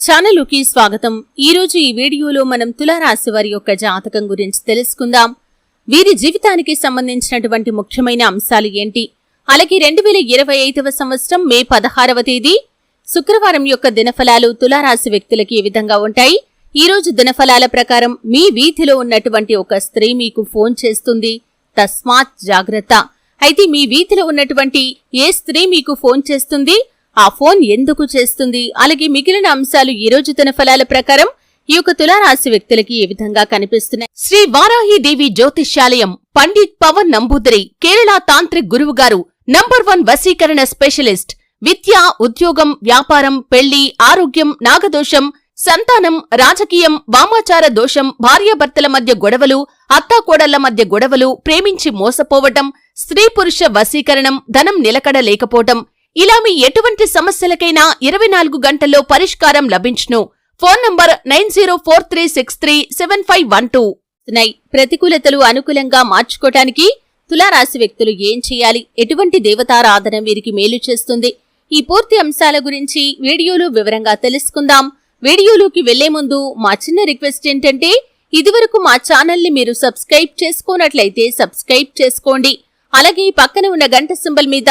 ఛానలుకి స్వాగతం. ఈరోజు ఈ వీడియోలో మనం తులారాశి వారి యొక్క జాతకం గురించి తెలుసుకుందాం. వీరి జీవితానికి సంబంధించినటువంటి ముఖ్యమైన అంశాలు ఏంటి? అలాగే రెండు వేల ఇరవై ఐదవ సంవత్సరం మే పదహారవ తేదీ శుక్రవారం యొక్క దినఫలాలు తులారాశి వ్యక్తులకి ఏ విధంగా ఉంటాయి? ఈ రోజు దినఫలాల ప్రకారం మీ వీధిలో ఉన్నటువంటి ఒక స్త్రీ మీకు ఫోన్ చేస్తుంది. తస్మాత్ జాగ్రత్త. అయితే మీ వీధిలో ఉన్నటువంటి ఏ స్త్రీ మీకు ఫోన్ చేస్తుంది? ఆ ఫోన్ ఎందుకు చేస్తుంది? అలాగే మిగిలిన అంశాలు ఈ రోజు తన ఫలాల ప్రకారం ఈ యొక్క తులారాశి వ్యక్తులకి ఏ విధంగా కనిపిస్తున్నాయి? శ్రీ వారాహిదేవి జ్యోతిష్యాలయం పండిత్ పవన్ నంబూదరి కేరళ తాంత్రిక్ గురువు గారు నంబర్ వన్ వశీకరణ స్పెషలిస్ట్ విద్య ఉద్యోగం వ్యాపారం పెళ్ళి ఆరోగ్యం నాగదోషం సంతానం రాజకీయం వామాచార దోషం భార్యాభర్తల మధ్య గొడవలు అత్తాకోడళ్ళ మధ్య గొడవలు ప్రేమించి మోసపోవటం స్త్రీ పురుష వశీకరణం ధనం నిలకడ లేకపోవటం ఇలా మీ ఎటువంటి సమస్యలకైనా ఇరవై నాలుగు గంటల్లో పరిష్కారం లభించును. Phone number nine zero four three six three seven five one two. ప్రతికూలతలు అనుకూలంగా మార్చుకోటానికి తులారాశి వ్యక్తులు ఏం చేయాలి? ఎటువంటి దేవతారాధన వీరికి మేలు చేస్తుంది? ఈ పూర్తి అంశాల గురించి వీడియోలో వివరంగా తెలుసుకుందాం. వీడియోలోకి వెళ్ళే ముందు మా చిన్న రిక్వెస్ట్ ఏంటంటే ఇదివరకు మా ఛానల్ని మీరు సబ్స్క్రైబ్ చేసుకోనట్లయితే సబ్స్క్రైబ్ చేసుకోండి. అలాగే పక్కన ఉన్న గంట సింబల్ మీద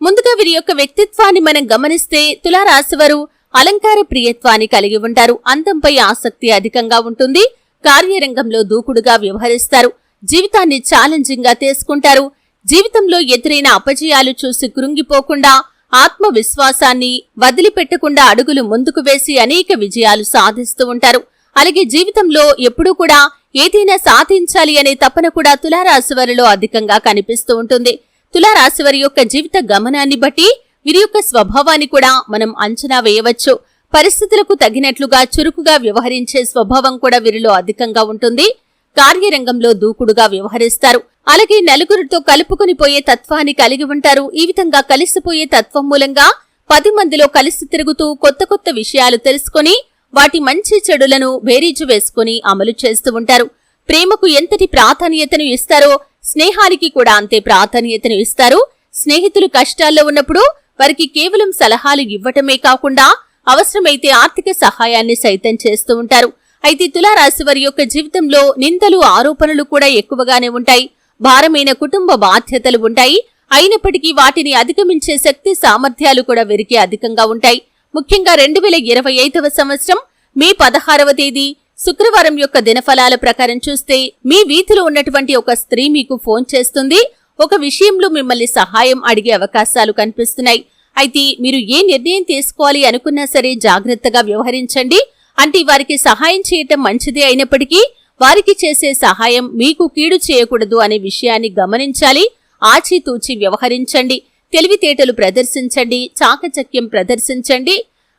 ముందుగా వీరి యొక్క వ్యక్తిత్వాన్ని మనం గమనిస్తే తులారాశివారు అలంకార ప్రియత్వాన్ని కలిగి ఉంటారు. అందంపై ఆసక్తి అధికంగా ఉంటుంది. కార్యరంగంలో దూకుడుగా వ్యవహరిస్తారు. జీవితాన్ని ఛాలెంజింగ్గా తీసుకుంటారు. జీవితంలో ఎదురైన అపజయాలు చూసి కృంగిపోకుండా ఆత్మవిశ్వాసాన్ని వదిలిపెట్టకుండా అడుగులు ముందుకు వేసి అనేక విజయాలు సాధిస్తూ ఉంటారు. అలాగే జీవితంలో ఎప్పుడూ కూడా ఏదైనా సాధించాలి అనే తపన కూడా తులారాశి వారిలో అధికంగా కనిపిస్తూ ఉంటుంది. తులారాశి వారి యొక్క జీవిత గమనాన్ని బట్టి వీరి యొక్క స్వభావాన్ని కూడా మనం అంచనా వేయవచ్చు. పరిస్థితులకు తగినట్లుగా చురుకుగా వ్యవహరించే స్వభావం కూడా వీరిలో అధికంగా ఉంటుంది. కార్యరంగంలో దూకుడుగా వ్యవహరిస్తారు. అలాగే నలుగురితో కలుపుకుని పోయే తత్వాన్ని కలిగి ఉంటారు. ఈ విధంగా కలిసిపోయే తత్వం మూలంగా పది మందిలో కలిసి తిరుగుతూ కొత్త కొత్త విషయాలు తెలుసుకొని వాటి మంచి చెడులను బేరీజు వేసుకుని అమలు చేస్తూ ఉంటారు. ప్రేమకు ఎంతటి ప్రాధాన్యతను ఇస్తారో స్నేహానికి కూడా అంతే ప్రాధాన్యతను ఇస్తారు. స్నేహితులు కష్టాల్లో ఉన్నప్పుడు వారికి కేవలం సలహాలు ఇవ్వటమే కాకుండా అవసరమైతే ఆర్థిక సహాయాన్ని సైతం చేస్తూ ఉంటారు. అయితే తులారాశి వారి యొక్క జీవితంలో నిందలు ఆరోపణలు కూడా ఎక్కువగానే ఉంటాయి. భారమైన కుటుంబ బాధ్యతలు ఉంటాయి. అయినప్పటికీ వాటిని అధిగమించే శక్తి సామర్థ్యాలు కూడా వీరికి అధికంగా ఉంటాయి. ముఖ్యంగా రెండు వేల ఇరవై ఐదవ సంవత్సరం మే పదహారవ తేదీ శుక్రవారం యొక్క దినఫలాల ప్రకారం చూస్తే మీ వీధిలో ఉన్నటువంటి ఒక స్త్రీ మీకు ఫోన్ చేస్తుంది. ఒక విషయంలో మిమ్మల్ని సహాయం అడిగే అవకాశాలు కనిపిస్తున్నాయి. అయితే మీరు ఏ నిర్ణయం తీసుకోవాలి అనుకున్నా సరే జాగ్రత్తగా వ్యవహరించండి. అంటే వారికి సహాయం చేయటం మంచిదే అయినప్పటికీ వారికి చేసే సహాయం మీకు కీడు చేయకూడదు అనే విషయాన్ని గమనించాలి. ఆచితూచి వ్యవహరించండి. తెలివితేటలు ప్రదర్శించండి. చాకచక్యం ప్రదర్శించండి.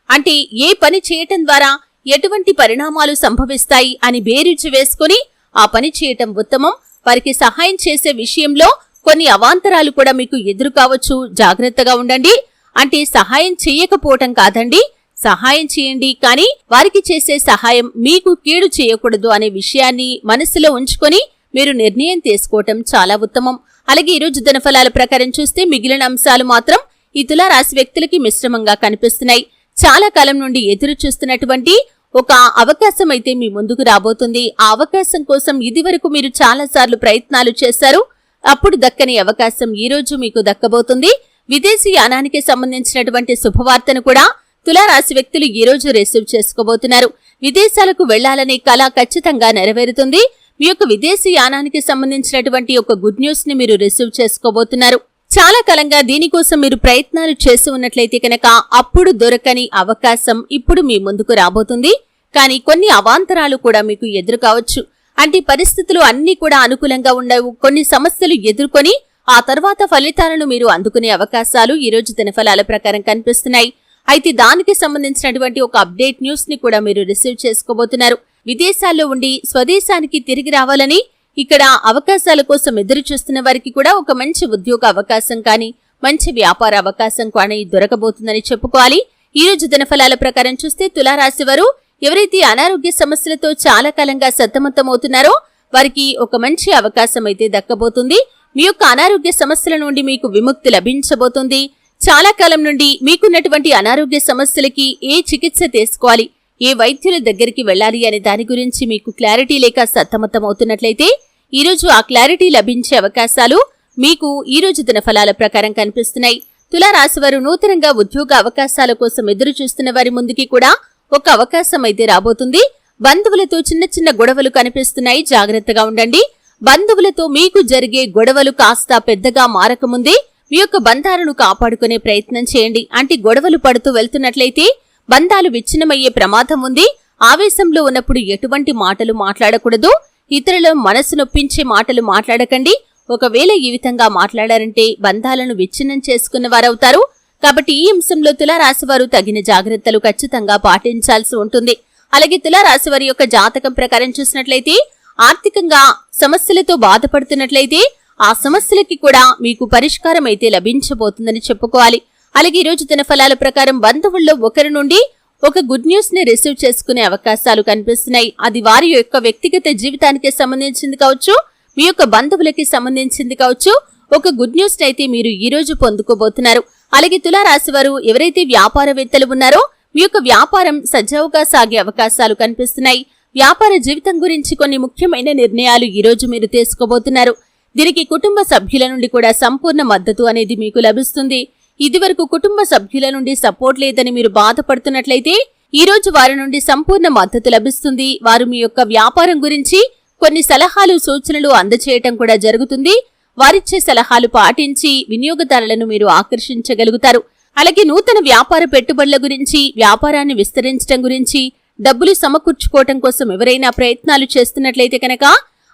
అంటే ఏ పని చేయటం ద్వారా ఎటువంటి పరిణామాలు సంభవిస్తాయి అని బేరుచి వేసుకుని ఆ పని చేయటం ఉత్తమం. వారికి సహాయం చేసే విషయంలో కొన్ని అవాంతరాలు కూడా మీకు ఎదురు కావచ్చు. జాగ్రత్తగా ఉండండి. అంటే సహాయం చేయకపోవటం కాదండి. సహాయం చేయండి. కానీ వారికి చేసే సహాయం మీకు కీడు చేయకూడదు అనే విషయాన్ని మనసులో ఉంచుకొని మీరు నిర్ణయం తీసుకోవటం చాలా ఉత్తమం. అలాగే ఈ రోజు ప్రకారం చూస్తే మిగిలిన అంశాలు మాత్రం ఈ తులారాశి వ్యక్తులకి మిశ్రమంగా కనిపిస్తున్నాయి. చాలా కాలం నుండి ఎదురు చూస్తున్నటువంటి ఒక అవకాశం అయితే మీ ముందుకు రాబోతుంది. ఆ అవకాశం కోసం ఇదివరకు మీరు చాలా సార్లు ప్రయత్నాలు చేశారు. అప్పుడు దక్కని అవకాశం ఈ రోజు మీకు దక్కబోతుంది. విదేశీ యానానికి సంబంధించినటువంటి శుభవార్తను కూడా తులారాశి వ్యక్తులు ఈ రోజు రిసీవ్ చేసుకోబోతున్నారు. విదేశాలకు వెళ్ళాలనే కళ ఖచ్చితంగా నెరవేరుతుంది. మీ యొక్క విదేశీ యానానికి సంబంధించినటువంటి ఒక గుడ్ న్యూస్ని మీరు రిసీవ్ చేసుకోబోతున్నారు. చాలా కాలంగా దీనికోసం మీరు ప్రయత్నాలు చేసి ఉన్నట్లయితే కనుక అప్పుడు దొరకని అవకాశం ఇప్పుడు మీ ముందుకు రాబోతుంది. కానీ కొన్ని అవాంతరాలు కూడా మీకు ఎదురు కావచ్చు. అంటే పరిస్థితులు అన్నీ కూడా అనుకూలంగా ఉండవు. కొన్ని సమస్యలు ఎదుర్కొని ఆ తర్వాత ఫలితాలను మీరు అందుకునే అవకాశాలు ఈ రోజు దినఫలాల ప్రకారం కనిపిస్తున్నాయి. అయితే దానికి సంబంధించినటువంటి ఒక అప్డేట్ న్యూస్ని కూడా మీరు రిసీవ్ చేసుకోబోతున్నారు. విదేశాల్లో ఉండి స్వదేశానికి తిరిగి రావాలని ఇక్కడ అవకాశాల కోసం ఎదురు చూస్తున్న వారికి కూడా ఒక మంచి ఉద్యోగ అవకాశం కానీ మంచి వ్యాపార అవకాశం కానీ దొరకబోతుందని చెప్పుకోవాలి. ఈ రోజు దినఫలాల ప్రకారం చూస్తే తులారాశి వారు ఎవరైతే అనారోగ్య సమస్యలతో చాలా కాలంగా సతమతమవుతున్నారో వారికి ఒక మంచి అవకాశం అయితే దక్కబోతుంది. మీ యొక్క అనారోగ్య సమస్యల నుండి మీకు విముక్తి లభించబోతుంది. చాలా కాలం నుండి మీకున్నటువంటి అనారోగ్య సమస్యలకి ఏ చికిత్స తీసుకోవాలి ఏ వైద్యుల దగ్గరికి వెళ్ళాలి అనే దాని గురించి మీకు క్లారిటీ లేక సతమతమవుతున్నట్లయితే ఈ రోజు ఆ క్లారిటీ లభించే అవకాశాలు మీకు ఈ రోజు దినఫలాల ప్రకారం కనిపిస్తున్నాయి. తులారాశి వారు నూతనంగా ఉద్యోగ అవకాశాల కోసం ఎదురు చూస్తున్న వారి ముందుకి కూడా ఒక అవకాశం అయితే రాబోతుంది. బంధువులతో చిన్న చిన్న గొడవలు కనిపిస్తున్నాయి. జాగ్రత్తగా ఉండండి. బంధువులతో మీకు జరిగే గొడవలు కాస్త పెద్దగా మారకముందే మీ యొక్క బంధాలను కాపాడుకునే ప్రయత్నం చేయండి. అంటే గొడవలు పడుతూ వెళ్తున్నట్లయితే బంధాలు విచ్ఛిన్నమయ్యే ప్రమాదం ఉంది. ఆవేశంలో ఉన్నప్పుడు ఎటువంటి మాటలు మాట్లాడకూడదు. ఇతరుల మనసు నొప్పించే మాటలు మాట్లాడకండి. ఒకవేళ ఈ విధంగా మాట్లాడారంటే బంధాలను విచ్ఛిన్నం చేసుకున్న వారవుతారు కాబట్టి ఈ అంశంలో తులారాశివారు తగిన జాగ్రత్తలు ఖచ్చితంగా పాటించాల్సి ఉంటుంది. అలాగే తులారాశివారి యొక్క జాతకం ప్రకారం చూసినట్లయితే ఆర్థికంగా సమస్యలతో బాధపడుతున్నట్లయితే ఆ సమస్యలకి కూడా మీకు పరిష్కారం అయితే లభించబోతుందని చెప్పుకోవాలి. అలాగే ఈరోజు రోజు తన ఫలాల ప్రకారం బంధువుల్లో ఒకరి నుండి ఒక గుడ్ న్యూస్ని రిసీవ్ చేసుకునే అవకాశాలు కనిపిస్తున్నాయి. అది వారి యొక్క వ్యక్తిగత జీవితానికి సంబంధించింది కావచ్చు మీ యొక్క బంధువులకి సంబంధించింది కావచ్చు. ఒక గుడ్ న్యూస్ అయితే మీరు ఈ రోజు పొందుకోబోతున్నారు. అలాగే తులారాశి వారు ఎవరైతే వ్యాపారవేత్తలు ఉన్నారో మీ యొక్క వ్యాపారం సజావుగా సాగే అవకాశాలు కనిపిస్తున్నాయి. వ్యాపార జీవితం గురించి కొన్ని ముఖ్యమైన నిర్ణయాలు ఈ రోజు మీరు తీసుకోబోతున్నారు. దీనికి కుటుంబ సభ్యుల నుండి కూడా సంపూర్ణ మద్దతు అనేది మీకు లభిస్తుంది. ఇదివరకు కుటుంబ సభ్యుల నుండి సపోర్ట్ లేదని మీరు బాధపడుతున్నట్లయితే ఈ రోజు వారి నుండి సంపూర్ణ మద్దతు లభిస్తుంది. వారు మీ యొక్క వ్యాపారం గురించి కొన్ని సలహాలు సూచనలు అందచేయటం కూడా జరుగుతుంది. వారిచ్చే సలహాలు పాటించి వినియోగదారులను మీరు ఆకర్షించగలుగుతారు. అలాగే నూతన వ్యాపార పెట్టుబడుల గురించి వ్యాపారాన్ని విస్తరించడం గురించి డబ్బులు సమకూర్చుకోవటం కోసం ఎవరైనా ప్రయత్నాలు చేస్తున్నట్లయితే కనుక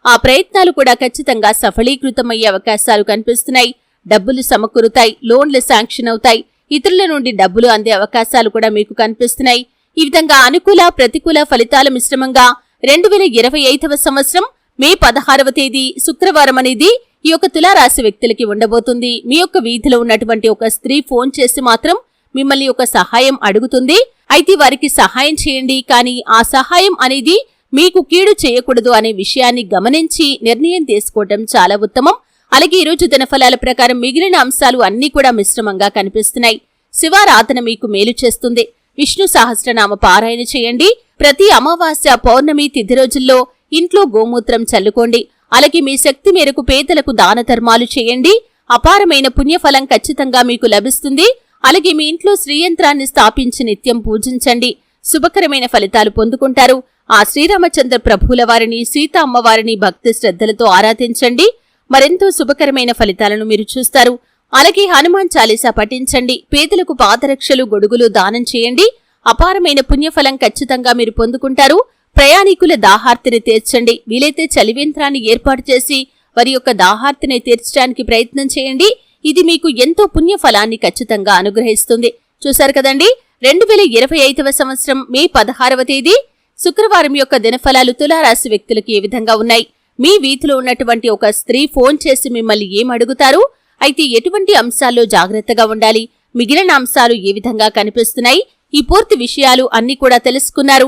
ఆ ప్రయత్నాలు కూడా ఖచ్చితంగా సఫలీకృతమయ్యే అవకాశాలు కనిపిస్తున్నాయి. డబ్బులు సమకూరుతాయి లోన్లు శాంక్షన్ అవుతాయి. ఇతరుల నుండి డబ్బులు అందే అవకాశాలు కూడా మీకు కనిపిస్తున్నాయి. ఈ విధంగా అనుకూల ప్రతికూల ఫలితాల మిశ్రమంగా రెండు వేల ఇరవై ఐదవ సంవత్సరం మే పదహారవ తేదీ శుక్రవారం అనేది ఈ యొక్క తులారాశి వ్యక్తులకి ఉండబోతుంది. మీ యొక్క వీధిలో ఉన్నటువంటి ఒక స్త్రీ ఫోన్ చేసి మాత్రం మిమ్మల్ని ఒక సహాయం అడుగుతుంది. అయితే వారికి సహాయం చేయండి. కానీ ఆ సహాయం అనేది మీకు కీడు చేయకూడదు అనే విషయాన్ని గమనించి నిర్ణయం తీసుకోవటం చాలా ఉత్తమం. అలాగే ఈ రోజు దినఫలాల ప్రకారం మిగిలిన అంశాలు అన్నీ కూడా మిశ్రమంగా కనిపిస్తున్నాయి. శివారాధన మీకు మేలు చేస్తుంది. విష్ణు సహస్రనామ పారాయణ చేయండి. ప్రతి అమావాస్య పౌర్ణమి తిథి రోజుల్లో ఇంట్లో గోమూత్రం చల్లుకోండి. అలాగే మీ శక్తి మేరకు పేదలకు దాన ధర్మాలు చేయండి. అపారమైన పుణ్యఫలం ఖచ్చితంగా మీకు లభిస్తుంది. అలాగే మీ ఇంట్లో శ్రీయంత్రాన్ని స్థాపించి నిత్యం పూజించండి. శుభకరమైన ఫలితాలు పొందుకుంటారు. ఆ శ్రీరామచంద్ర ప్రభువుల వారిని సీత అమ్మవారిని భక్తి శ్రద్ధలతో ఆరాధించండి. మరెంతో శుభకరమైన ఫలితాలను మీరు చూస్తారు. అలాగే హనుమాన్ చాలీసా పఠించండి. పేదలకు పాదరక్షలు గొడుగులు దానం చేయండి. అపారమైన పుణ్యఫలం ఖచ్చితంగా మీరు పొందుకుంటారు. ప్రయాణికుల దాహార్తిని తీర్చండి. వీలైతే చలివేంద్రాన్ని ఏర్పాటు చేసి వారి యొక్క దాహార్తిని తీర్చడానికి ప్రయత్నం చేయండి. ఇది మీకు ఎంతో పుణ్యఫలాన్ని ఖచ్చితంగా అనుగ్రహిస్తుంది. చూశారు కదండి? రెండు వేల ఇరవై ఐదవ సంవత్సరం మే పదహారవ తేదీ శుక్రవారం యొక్క దినఫలాలు తులారాశి వ్యక్తులకు ఏ విధంగా ఉన్నాయి? మీ వీధిలో ఉన్నటువంటి ఒక స్త్రీ ఫోన్ చేసి మిమ్మల్ని ఏం అడుగుతారు? అయితే ఎటువంటి అంశాల్లో జాగ్రత్తగా ఉండాలి? మిగిలిన అంశాలు ఏ విధంగా కనిపిస్తున్నాయి? ఈ పూర్తి విషయాలు అన్ని కూడా తెలుసుకున్నారు.